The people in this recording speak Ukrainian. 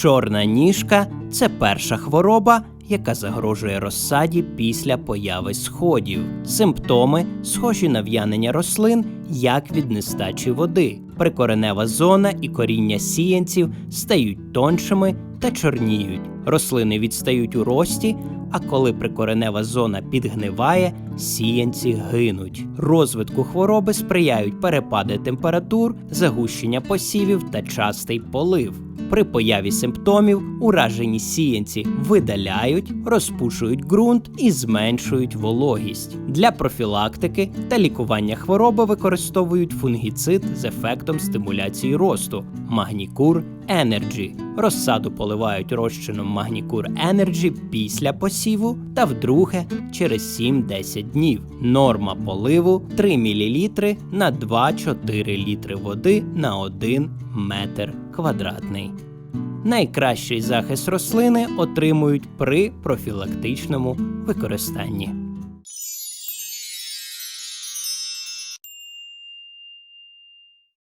Чорна ніжка це перша хвороба, яка загрожує розсаді після появи сходів. Симптоми схожі на в'янення рослин, як від нестачі води. Прикоренева зона і коріння сіянців стають тоншими та чорніють. Рослини відстають у рості, а коли прикоренева зона підгниває, сіянці гинуть. Розвитку хвороби сприяють перепади температур, загущення посівів та частий полив. При появі симптомів уражені сіянці видаляють, розпушують ґрунт і зменшують вологість. Для профілактики та лікування хвороби використовують фунгіцид з ефектом стимуляції росту Магнікур Energy. Розсаду поливають розчином Магнікур Energy після посіву та вдруге через 7-10 днів. Норма поливу 3 мл на 2-4 літри води на 1 метр квадратний. Найкращий захист рослини отримують при профілактичному використанні.